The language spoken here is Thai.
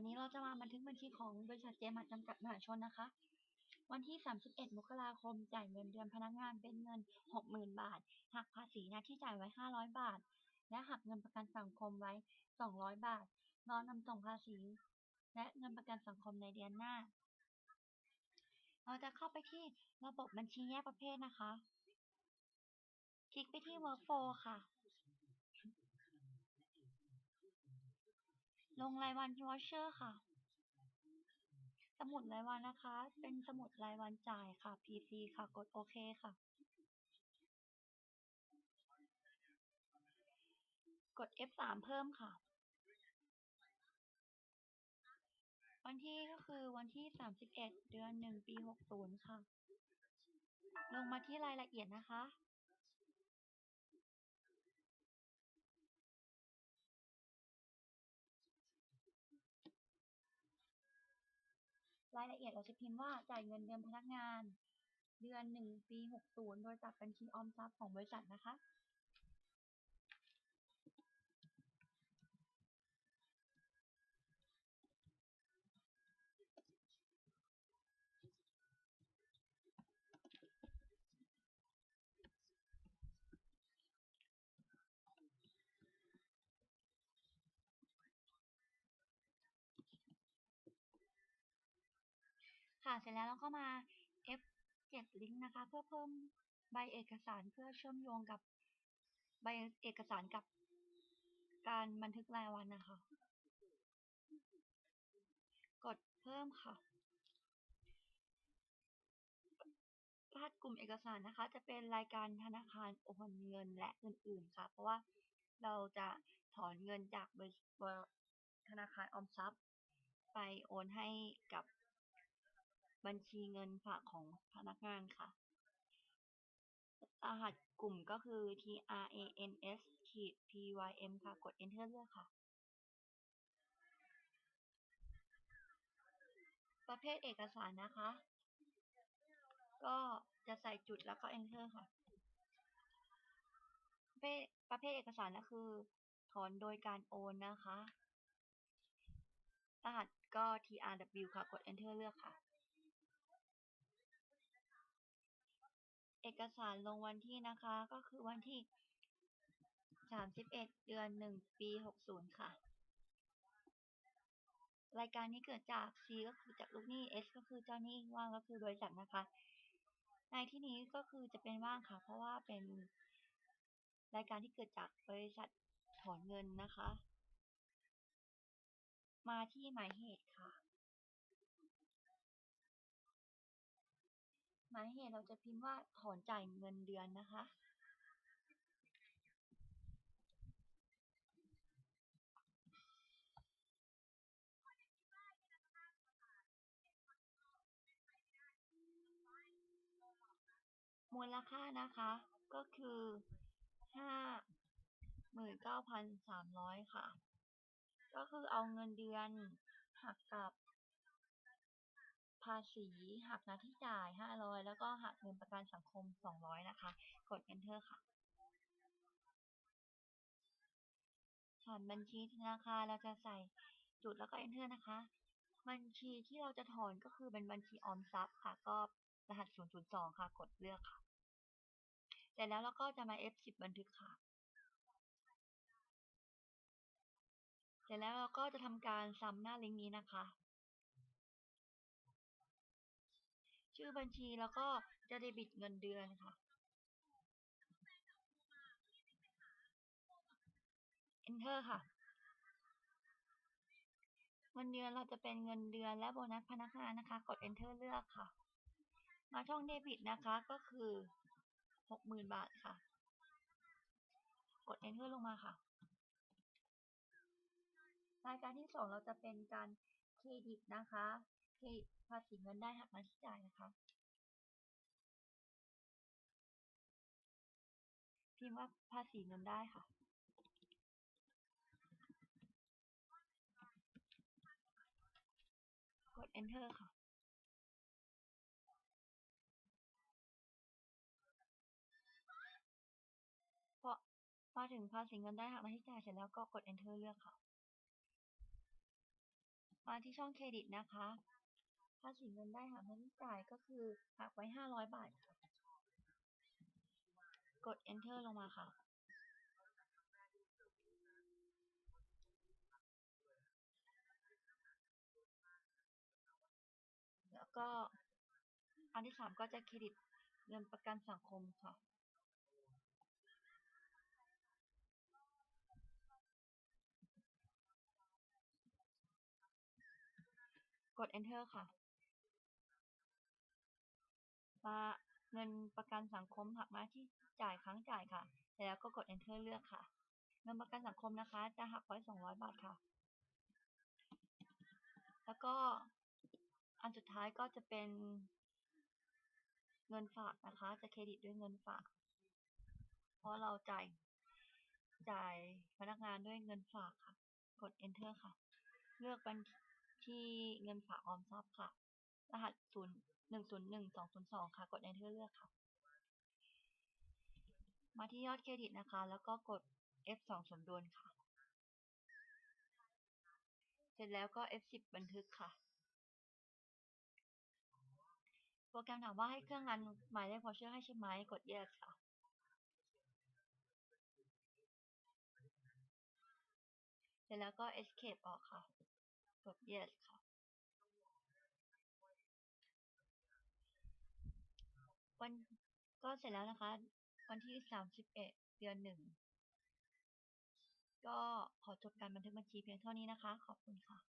วันนี้เราจะมาบันทึกบัญชีของบริษัทเจมัดจำกัดมหาชนนะคะ วันที่ 31 มกราคม จ่ายเงินเดือนพนักงานเป็นเงิน 60,000 บาท หักภาษีน้าที่จ่ายไว้ 500 บาท และหักเงินประกันสังคมไว้ 200 บาทรอนำส่งภาษี และเงินประกันสังคมในเดือนหน้า เราจะเข้าไปที่ระบบบัญชีแยกประเภทนะคะ คลิกไปที่ Workflow ค่ะ ลงรายวัน Voucher ค่ะ สมุดรายวันนะคะ เป็นสมุดรายวันจ่ายค่ะ PC ค่ะ กดโอเคค่ะ กด F3 เพิ่มค่ะ วันที่ก็คือวันที่ 31 เดือน 1 ปี 60 ค่ะ ลงมาที่รายละเอียดนะคะ รายละเอียดเราจะพิมพ์ว่าจ่ายเงินเดือนพนักงาน เดือนหนึ่งปีหกตูนโดยจากบัญชีออมทรัพย์ของบริษัทนะคะ ค่ะ เสร็จแล้วเราก็มา F7 ลิงก์นะคะ เพื่อเพิ่มใบเอกสารเพื่อเชื่อมโยงกับใบเอกสารกับการบันทึกรายวันนะคะ กดเพิ่มค่ะรหัสกลุ่มเอกสารนะคะ จะเป็นรายการธนาคารโอนเงินและอื่นๆค่ะ เพราะว่าเราจะถอนเงินจากธนาคารออมทรัพย์ ไปโอนให้กับ บัญชีเงินฝากของพนักงานค่ะ รหัสกลุ่มก็คือ trans ขีด pym ค่ะ กด enter เลือกค่ะ ประเภทเอกสารนะคะ ก็จะใส่จุดแล้วก็ enter ค่ะ ประเภทประเภทเอกสารก็คือ ถอนโดยการโอนนะคะ รหัสก็ trw ค่ะ กด enter เลือกค่ะ เอกสารลงวันที่นะคะ ก็คือวันที่ 31 เดือน 1 ปี 60 ค่ะ รายการนี้เกิดจาก C ก็คือจากลูกหนี้ S ก็คือเจ้าหนี้ว่างก็คือบริษัทนะคะ ในที่นี้ก็คือจะเป็นว่างค่ะ เพราะว่าเป็นรายการที่เกิดจากบริษัทถอนเงินนะคะ มาที่หมายเหตุค่ะายเหตุเราจะพิมพ์ว่าถอนจ่ายเงินเดือนนะคะ มูลค่านะคะก็คือห้าหมื่นเก้าพันสามร้อยค่ะ ก็คือเอาเงินเดือนหักกับ ภาษีหักหน้าที่จ่ายห้าร้อยแล้วก็หักเงินประกันสังคมสองร้อยนะคะ กด enter ค่ะส่วนบัญชีธนาคารเราจะใส่จุดแล้วก็ enter นะคะ บัญชีที่เราจะถอนก็คือเป็นบัญชีออมทรัพย์ค่ะ ก็รหัส 002 ค่ะ กดเลือกค่ะ เสร็จแล้วเราก็จะมา F10 บันทึกค่ะ เสร็จแล้วเราก็จะทำการซ้ำหน้าลิงก์นี้นะคะ ชื่อบัญชีแล้วก็จะเดบิตเงินเดือนค่ะ Enter ค่ะ เงินเดือนเราจะเป็นเงินเดือนและโบนัสพนักงานนะคะ กด Enter เลือกค่ะ มาช่องเดบิตนะคะก็คือ 60,000 บาทค่ะ กด Enter ลงมาค่ะ รายการที่ 2 เราจะเป็นการเครดิตนะคะ เครดิตภาษีเงินได้หักหน้าที่จ่ายนะคะ พิมพ์ว่าภาษีเงินได้ค่ะ กด enter ค่ะ พอมาถึงภาษีเงินได้หักหน้าที่จ่ายเสร็จแล้วก็กด enter เลือกค่ะ มาที่ช่องเครดิตนะคะ ภาษีเงินได้หักเงินจ่ายก็คือหักไว้ 500 บาทค่ะ กด enter ลงมาค่ะ แล้วก็อันที่สามก็จะเครดิตเงินประกันสังคมค่ะกด enter ค่ะ มาเงินประกันสังคมหักมาที่จ่ายครั้งจ่ายค่ะแล้วก็กด enter เลือกค่ะ เงินประกันสังคมนะคะ จะหักไว้200 บาทค่ะ แล้วก็อันสุดท้ายก็จะเป็นเงินฝากนะคะ จะเครดิตด้วยเงินฝาก เพราะเราจ่ายจ่ายพนักงานด้วยเงินฝากค่ะ กด enter ค่ะ เลือกบัญชีเงินฝากออมทรัพย์ค่ะ รหัสศูนย์ 0 101 202ค่ะ กด enter เลือกค่ะ มาที่ยอดเครดิตนะคะ แล้วก็กด F2 สมดุลค่ะ เสร็จแล้วก็ F10 บันทึกค่ะ โปรแกรมถามว่าให้เครื่องรันหมายเลข voucher ให้ใช่ไหม กด yes ค่ะเสร็จแล้วก็ escape ออกค่ะ กด yes ค่ะ วันก็เสร็จแล้วนะคะ วันที่สามสิบเอ็ดเดือนหนึ่งก็ขอจบการบันทึกบัญชีเพียงเท่านี้นะคะ ขอบคุณค่ะ